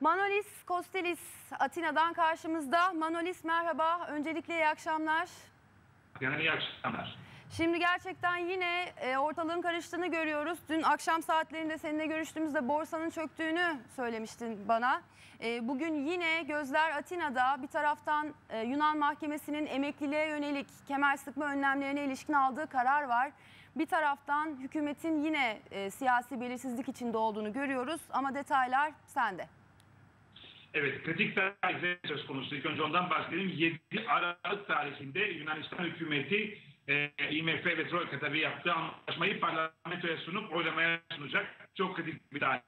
Manolis Kostelis Atina'dan karşımızda. Manolis merhaba. Öncelikle iyi akşamlar. Yani iyi akşamlar. Şimdi gerçekten yine e, ortalığın karıştığını görüyoruz. Dün akşam saatlerinde seninle görüştüğümüzde borsanın çöktüğünü söylemiştin bana. E, bugün yine gözler Atina'da bir taraftan e, Yunan mahkemesinin emekliliğe yönelik kemer sıkma önlemlerine ilişkin aldığı karar var. Bir taraftan hükümetin yine e, siyasi belirsizlik içinde olduğunu görüyoruz ama detaylar sende. Evet, kritik tarihte söz konusu. İlk önce ondan bahsedelim. 7 Aralık tarihinde Yunanistan hükümeti e, IMF ve Troika tabii yaptığı anlaşmayı parlamentoya sunup oylamaya sunacak. Çok kritik bir tarih.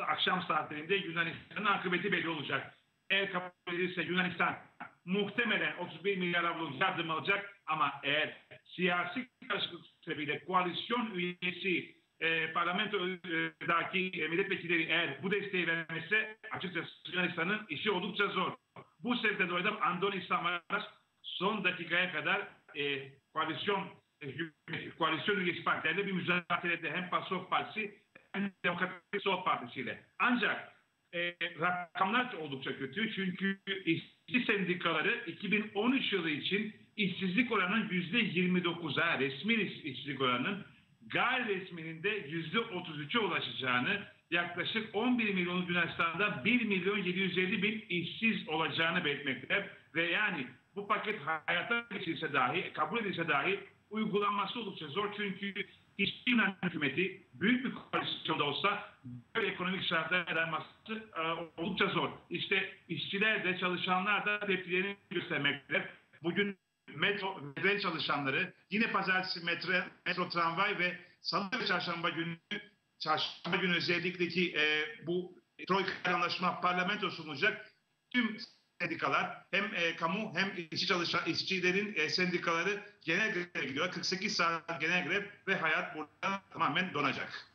Akşam saatlerinde Yunanistan'ın akıbeti belli olacak. Eğer kabul edilirse Yunanistan muhtemelen 31 milyar avroluk yardım alacak ama eğer siyasi karşılık sebebiyle koalisyon üyesi e, parlamentodaki e, milletvekilleri eğer bu desteği vermezse açıkçası Yunanistan'ın işi oldukça zor. Bu sebepten dolayı da Andoni Samaras son dakikaya kadar e, koalisyon e, koalisyon üyesi partilerle bir müzakerede hem PASOK Partisi hem Demokratik Sol Partisi ile. Ancak e, rakamlar oldukça kötü çünkü işçi sendikaları 2013 yılı için işsizlik oranının %29'a resmi işsizlik oranının gayri resminin de %33'e ulaşacağını yaklaşık 11 milyon Yunanistan'da 1 milyon 750 bin işsiz olacağını belirtmektedir. Ve yani bu paket hayata geçirilse dahi, kabul edilse dahi uygulanması oldukça zor. Çünkü işçi Yunan hükümeti büyük bir koalisyonda olsa böyle ekonomik şartlara dayanması e, oldukça zor. İşte işçiler de çalışanlar da tepkilerini göstermektedir. Bugün metro, metro çalışanları yine pazartesi metro, metro tramvay ve salı ve çarşamba günü çarşamba günü özellikle ki e, bu Troika anlaşma parlamento sunulacak. Tüm sendikalar hem e, kamu hem işçi çalışan işçilerin e, sendikaları genel greve gidiyor. 48 saat genel grev ve hayat burada tamamen donacak.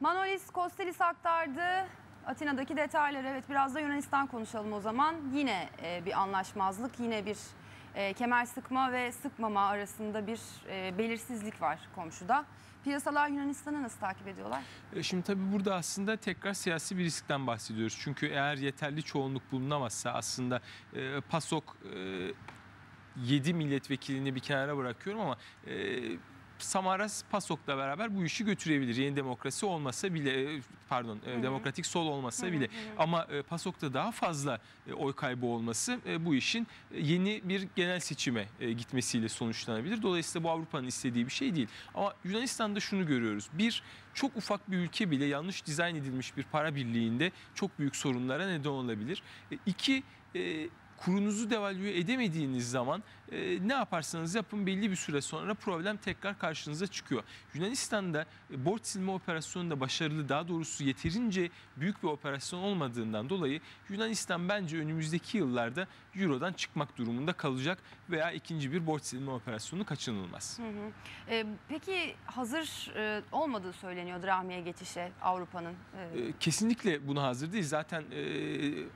Manolis Kostelis aktardı. Atina'daki detayları evet biraz da Yunanistan konuşalım o zaman. Yine e, bir anlaşmazlık, yine bir e, kemer sıkma ve sıkmama arasında bir e, belirsizlik var komşuda. Piyasalar Yunanistan'ı nasıl takip ediyorlar? E, Şimdi tabii burada aslında tekrar siyasi bir riskten bahsediyoruz. Çünkü eğer yeterli çoğunluk bulunamazsa aslında e, PASOK e, 7 milletvekilini bir kenara bırakıyorum ama Samaras PASOK'la beraber bu işi götürebilir. Yeni demokrasi olmasa bile e, pardon e, demokratik sol olmasa bile ama e, PASOK'ta daha fazla oy kaybı olması bu işin yeni bir genel seçime gitmesiyle sonuçlanabilir. Dolayısıyla bu Avrupa'nın istediği bir şey değil. Ama Yunanistan'da şunu görüyoruz. Bir çok ufak bir ülke bile yanlış dizayn edilmiş bir para birliğinde çok büyük sorunlara neden olabilir. İki kurunuzu devalüe edemediğiniz zaman e, ne yaparsanız yapın belli bir süre sonra problem tekrar karşınıza çıkıyor. Yunanistan'da e, borç silme operasyonunda başarılı daha doğrusu yeterince büyük bir operasyon olmadığından dolayı Yunanistan bence önümüzdeki yıllarda Euro'dan çıkmak durumunda kalacak veya ikinci bir borç silme operasyonu kaçınılmaz. E, peki hazır e, olmadığı söyleniyor Drahmi'ye geçişe Avrupa'nın. E, E, Kesinlikle buna hazır değil. Zaten e,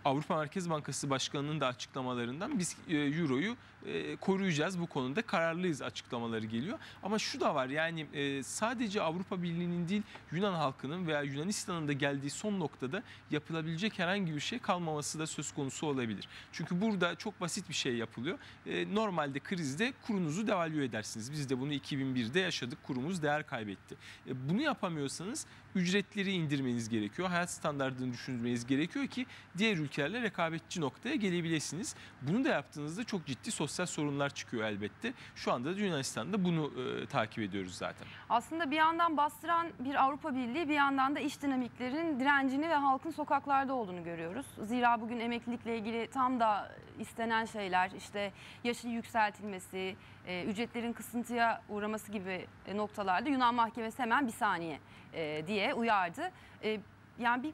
Avrupa Merkez Bankası Başkanı'nın da açıklamalarından biz e, Euro'yu e, koruyacağız bu konuda kararlıyız açıklamaları geliyor. Ama şu da var yani e, sadece Avrupa Birliği'nin değil Yunan halkının veya Yunanistan'ın da geldiği son noktada yapılabilecek herhangi bir şey kalmaması da söz konusu olabilir. Çünkü burada çok basit bir şey yapılıyor. E, Normalde krizde kurunuzu devalüe edersiniz. Biz de bunu 2001'de yaşadık. Kurumuz değer kaybetti. Bunu yapamıyorsanız ücretleri indirmeniz gerekiyor. Hayat standartını düşünmeniz gerekiyor ki diğer ülkelerle rekabetçi noktaya gelebilirsiniz. Bunu da yaptığınızda çok ciddi sosyal sorunlar çıkıyor elbette. Şu anda da Yunanistan'da bunu e, takip ediyoruz zaten. Aslında bir yandan bastıran bir Avrupa Birliği bir yandan da iş dinamiklerinin direncini ve halkın sokaklarda olduğunu görüyoruz. Zira bugün emeklilikle ilgili tam da istenen şeyler işte yaşın yükseltilmesi, e, ücretlerin kısıntıya uğraması gibi e, noktalarda Yunan Mahkemesi hemen bir saniye e, diye uyardı. E, yani bir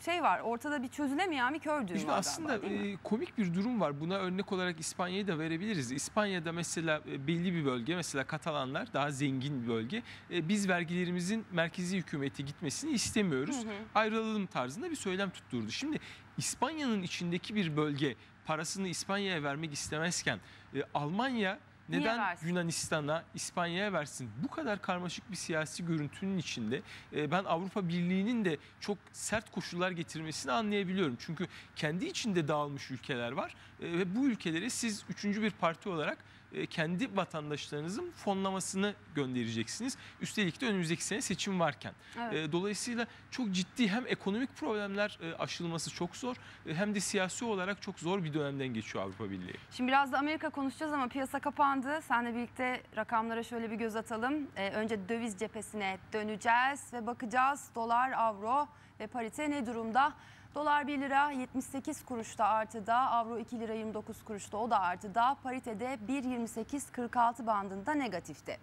şey var ortada bir çözülemeyen bir kör düğüm Şimdi var aslında galiba, e, komik bir durum var. Buna örnek olarak İspanya'yı da verebiliriz. İspanya'da mesela e, belli bir bölge, mesela Katalanlar daha zengin bir bölge. E, Biz vergilerimizin merkezi hükümete gitmesini istemiyoruz. Ayrılalım tarzında bir söylem tutturdu. Şimdi İspanya'nın içindeki bir bölge parasını İspanya'ya vermek istemezken e, Almanya Niye Neden versin? Yunanistan'a, İspanya'ya versin? Bu kadar karmaşık bir siyasi görüntünün içinde e, ben Avrupa Birliği'nin de çok sert koşullar getirmesini anlayabiliyorum. Çünkü kendi içinde dağılmış ülkeler var e, ve bu ülkelere siz üçüncü bir parti olarak kendi vatandaşlarınızın fonlamasını göndereceksiniz. Üstelik de önümüzdeki sene seçim varken. Evet. E, Dolayısıyla çok ciddi hem ekonomik problemler e, aşılması çok zor e, hem de siyasi olarak çok zor bir dönemden geçiyor Avrupa Birliği. Şimdi biraz da Amerika konuşacağız ama piyasa kapandı. Seninle birlikte rakamlara şöyle bir göz atalım. Önce döviz cephesine döneceğiz ve bakacağız dolar, avro ve parite ne durumda? Dolar 1 lira 78 kuruşta artıda, avro 2 lira 29 kuruşta o da artıda, paritede 1.28.46 bandında negatifte.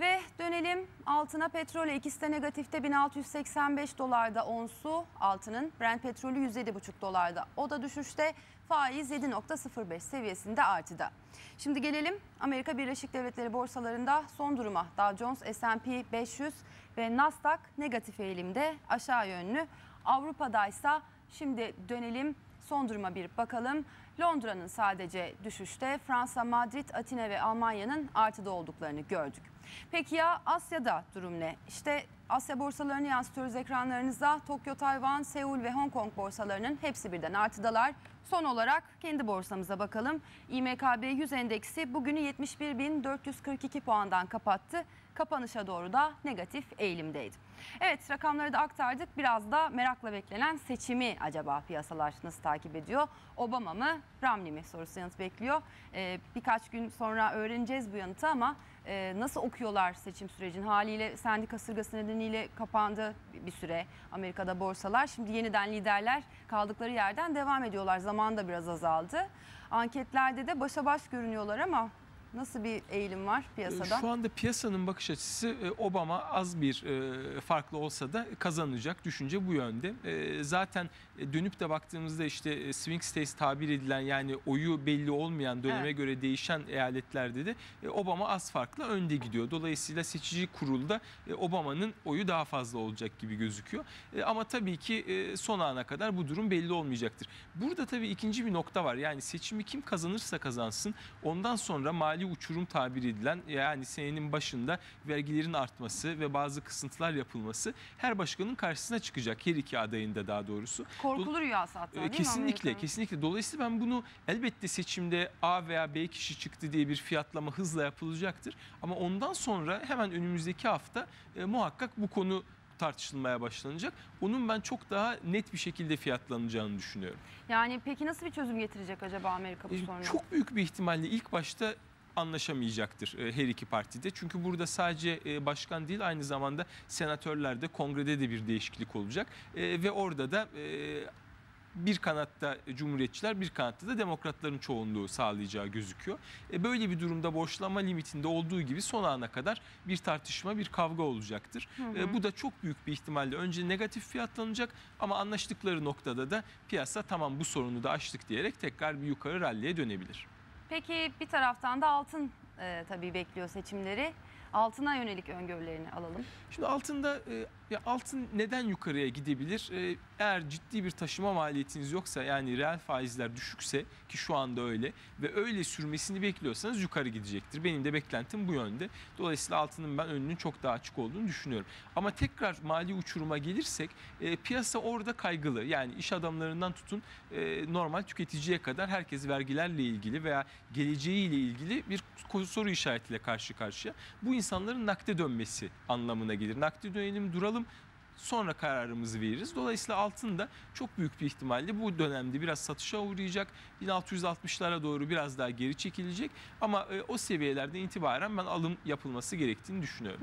Ve dönelim altına petrole ikisi de negatifte 1685 dolarda onsu altının Brent petrolü 107,5 dolarda o da düşüşte faiz 7.05 seviyesinde artıda. Şimdi gelelim Amerika Birleşik Devletleri borsalarında son duruma Dow Jones, S&P 500 ve Nasdaq negatif eğilimde aşağı yönlü. Avrupa'daysa şimdi dönelim son duruma bir bakalım. Londra'nın sadece düşüşte, Fransa, Madrid, Atina ve Almanya'nın artıda olduklarını gördük. Peki ya Asya'da durum ne? İşte Asya borsalarını yansıtıyoruz ekranlarınıza. Tokyo, Tayvan, Seul ve Hong Kong borsalarının hepsi birden artıdalar. Son olarak kendi borsamıza bakalım. İMKB 100 endeksi bugünü 71.442 puandan kapattı. Kapanışa doğru da negatif eğilimdeydi. Evet rakamları da aktardık. Biraz da merakla beklenen seçimi acaba piyasalar nasıl takip ediyor? Obama mı Romney mi sorusu yanıt bekliyor. Ee, birkaç gün sonra öğreneceğiz bu yanıtı ama e, nasıl okuyorlar seçim sürecini? Haliyle sendi kasırgası nedeniyle kapandı bir süre Amerika'da borsalar. Şimdi yeniden liderler kaldıkları yerden devam ediyorlar. Zaman da biraz azaldı. Anketlerde de başa baş görünüyorlar ama nasıl bir eğilim var piyasada? Şu anda piyasanın bakış açısı e, Obama az bir e, farklı olsa da kazanacak düşünce bu yönde. E, Zaten dönüp de baktığımızda işte swing states tabir edilen yani oyu belli olmayan döneme Evet. göre değişen eyaletlerde de Obama az farklı önde gidiyor. Dolayısıyla seçici kurulda Obama'nın oyu daha fazla olacak gibi gözüküyor. Ama tabii ki son ana kadar bu durum belli olmayacaktır. Burada tabii ikinci bir nokta var. Yani seçimi kim kazanırsa kazansın ondan sonra mali uçurum tabir edilen yani senenin başında vergilerin artması ve bazı kısıntılar yapılması her başkanın karşısına çıkacak. Her iki adayında daha doğrusu. Korkulu rüyası hatta değil mi kesinlikle, Amerika'nın? kesinlikle. Dolayısıyla ben bunu elbette seçimde A veya B kişi çıktı diye bir fiyatlama hızla yapılacaktır. Ama ondan sonra hemen önümüzdeki hafta e, muhakkak bu konu tartışılmaya başlanacak. Onun ben çok daha net bir şekilde fiyatlanacağını düşünüyorum. Yani peki nasıl bir çözüm getirecek acaba Amerika bu E, soruna? Çok büyük bir ihtimalle ilk başta anlaşamayacaktır e, her iki partide. Çünkü burada sadece e, başkan değil aynı zamanda senatörlerde, kongrede de bir değişiklik olacak. E, Ve orada da bir kanatta cumhuriyetçiler, bir kanatta da demokratların çoğunluğu sağlayacağı gözüküyor. E, Böyle bir durumda borçlanma limitinde olduğu gibi son ana kadar bir tartışma, bir kavga olacaktır. E, Bu da çok büyük bir ihtimalle önce negatif fiyatlanacak ama anlaştıkları noktada da piyasa tamam bu sorunu da aştık diyerek tekrar bir yukarı ralliye dönebilir. Peki bir taraftan da altın e, tabii bekliyor seçimleri. Altına yönelik öngörülerini alalım. Şimdi altında e, ya altın neden yukarıya gidebilir? E, eğer ciddi bir taşıma maliyetiniz yoksa yani reel faizler düşükse ki şu anda öyle ve öyle sürmesini bekliyorsanız yukarı gidecektir. Benim de beklentim bu yönde. Dolayısıyla altının ben önünün çok daha açık olduğunu düşünüyorum. Ama tekrar mali uçuruma gelirsek e, piyasa orada kaygılı. Yani iş adamlarından tutun e, normal tüketiciye kadar herkes vergilerle ilgili veya geleceğiyle ilgili bir soru işaretiyle karşı karşıya. Bu insanların nakde dönmesi anlamına gelir. Nakde dönelim duralım sonra kararımızı veririz. Dolayısıyla altın da çok büyük bir ihtimalle bu dönemde biraz satışa uğrayacak. 1660'lara doğru biraz daha geri çekilecek. Ama e, o seviyelerden itibaren ben alım yapılması gerektiğini düşünüyorum.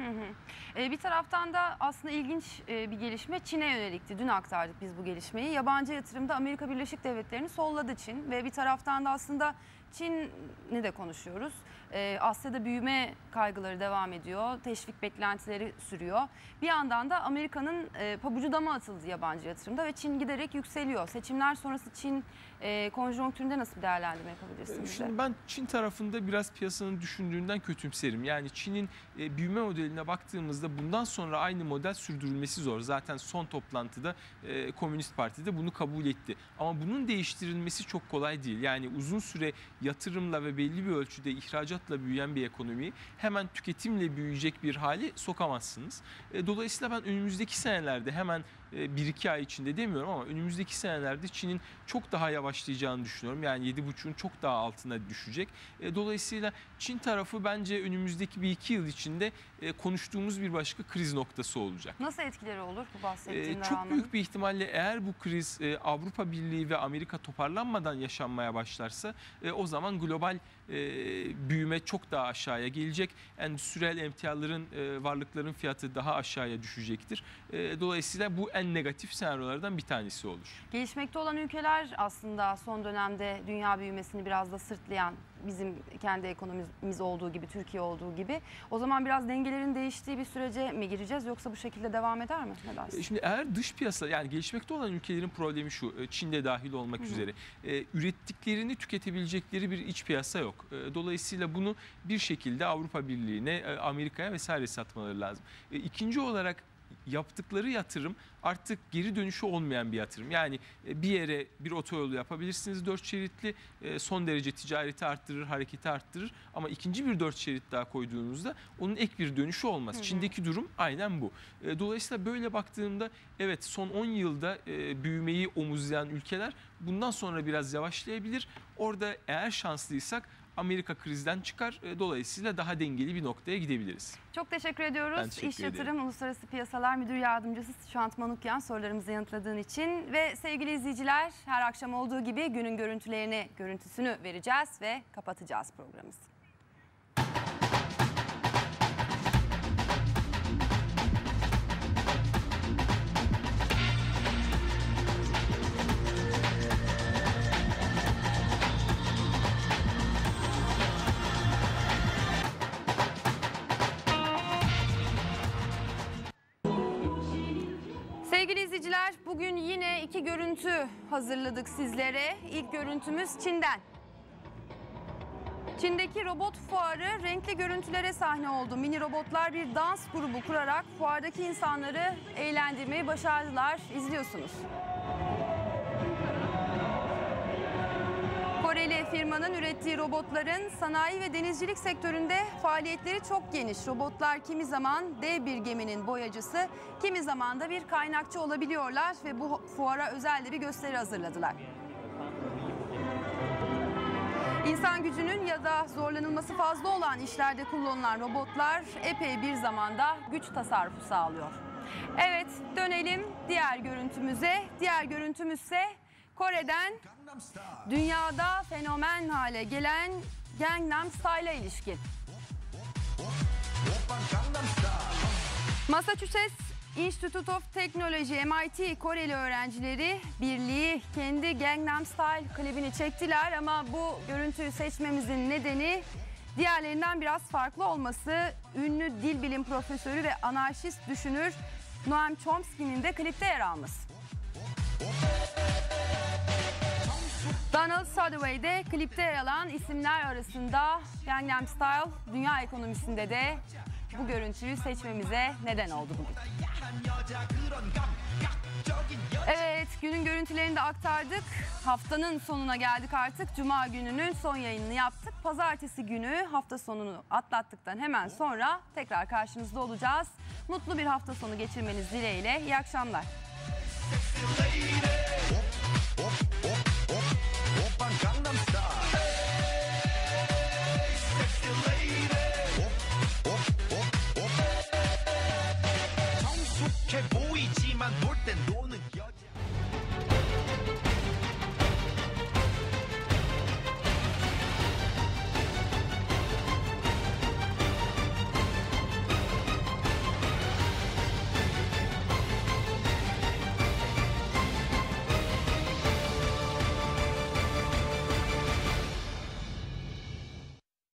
E, bir taraftan da aslında ilginç e, bir gelişme Çin'e yönelikti. Dün aktardık biz bu gelişmeyi. Yabancı yatırımda Amerika Birleşik Devletleri'ni solladı Çin ve bir taraftan da aslında Çin'i de konuşuyoruz. E, Asya'da büyüme kaygıları devam ediyor. Teşvik beklentileri sürüyor. Bir yandan da Amerika'nın e, pabucu dama atıldı yabancı yatırımda ve Çin giderek yükseliyor. Seçimler sonrası Çin e, konjonktüründe nasıl bir değerlendirme yapabilirsin bize? Şimdi ben Çin tarafında biraz piyasanın düşündüğünden kötümserim. Yani Çin'in e, büyüme modeline baktığımızda bundan sonra aynı model sürdürülmesi zor. Zaten son toplantıda e, Komünist Parti de bunu kabul etti. Ama bunun değiştirilmesi çok kolay değil. Yani uzun süre yatırımla ve belli bir ölçüde ihracatla büyüyen bir ekonomiyi hemen tüketimle büyüyecek bir hali sokamazsınız. E, Dolayısıyla ben önümüzdeki senelerde hemen bir iki ay içinde demiyorum ama önümüzdeki senelerde Çin'in çok daha yavaşlayacağını düşünüyorum. Yani 7,5'un çok daha altına düşecek. E, Dolayısıyla Çin tarafı bence önümüzdeki bir iki yıl içinde e, konuştuğumuz bir başka kriz noktası olacak. Nasıl etkileri olur bu bahsettiğin çok büyük bir ihtimalle eğer bu kriz e, Avrupa Birliği ve Amerika toparlanmadan yaşanmaya başlarsa e, o zaman global e, büyüme çok daha aşağıya gelecek. Endüstriyel emtiaların e, varlıkların fiyatı daha aşağıya düşecektir. E, dolayısıyla bu en negatif senaryolardan bir tanesi olur. Gelişmekte olan ülkeler aslında son dönemde dünya büyümesini biraz da sırtlayan bizim kendi ekonomimiz olduğu gibi, Türkiye olduğu gibi. O zaman biraz dengelerin değiştiği bir sürece mi gireceğiz yoksa bu şekilde devam eder mi? Ne dersin? E, Şimdi eğer dış piyasa yani gelişmekte olan ülkelerin problemi şu e, Çin'de dahil olmak üzere e, ürettiklerini tüketebilecekleri bir iç piyasa yok. E, dolayısıyla bunu bir şekilde Avrupa Birliği'ne, e, Amerika'ya vesaire satmaları lazım. E, ikinci olarak yaptıkları yatırım artık geri dönüşü olmayan bir yatırım. Yani e, bir yere bir otoyolu yapabilirsiniz dört şeritli e, son derece ticareti arttırır, hareketi arttırır ama ikinci bir dört şerit daha koyduğunuzda onun ek bir dönüşü olmaz. Hı hı. Çin'deki durum aynen bu. E, Dolayısıyla böyle baktığımda evet son 10 yılda büyümeyi omuzlayan ülkeler bundan sonra biraz yavaşlayabilir. Orada eğer şanslıysak Amerika krizden çıkar. E, Dolayısıyla daha dengeli bir noktaya gidebiliriz. Çok teşekkür ediyoruz. Ben teşekkür İş Yatırım Uluslararası Piyasalar Müdür Yardımcısı Şant Manukyan sorularımızı yanıtladığın için ve sevgili izleyiciler her akşam olduğu gibi günün görüntülerini, görüntüsünü vereceğiz ve kapatacağız programımızı. Bugün yine iki görüntü hazırladık sizlere. İlk görüntümüz Çin'den. Çin'deki robot fuarı renkli görüntülere sahne oldu. Mini robotlar bir dans grubu kurarak fuardaki insanları eğlendirmeyi başardılar. İzliyorsunuz. Firmanın ürettiği robotların sanayi ve denizcilik sektöründe faaliyetleri çok geniş. Robotlar kimi zaman dev bir geminin boyacısı, kimi zaman da bir kaynakçı olabiliyorlar ve bu fuara özel de bir gösteri hazırladılar. İnsan gücünün ya da zorlanılması fazla olan işlerde kullanılan robotlar epey bir zamanda güç tasarrufu sağlıyor. Evet dönelim diğer görüntümüze. Diğer görüntümüzse Kore'den dünyada fenomen hale gelen Gangnam Style'a ilişkin. Massachusetts Institute of Technology MIT Koreli öğrencileri birliği kendi Gangnam Style klibini çektiler ama bu görüntüyü seçmemizin nedeni diğerlerinden biraz farklı olması. Ünlü dil bilim profesörü ve anarşist düşünür Noam Chomsky'nin de klipte yer alması. Donald Sutherland de klipte yer alan isimler arasında Gangnam Style dünya ekonomisinde de bu görüntüyü seçmemize neden oldu bugün. Evet günün görüntülerini de aktardık. Haftanın sonuna geldik artık. Cuma gününün son yayınını yaptık. Pazartesi günü hafta sonunu atlattıktan hemen sonra tekrar karşınızda olacağız. Mutlu bir hafta sonu geçirmeniz dileğiyle. İyi akşamlar.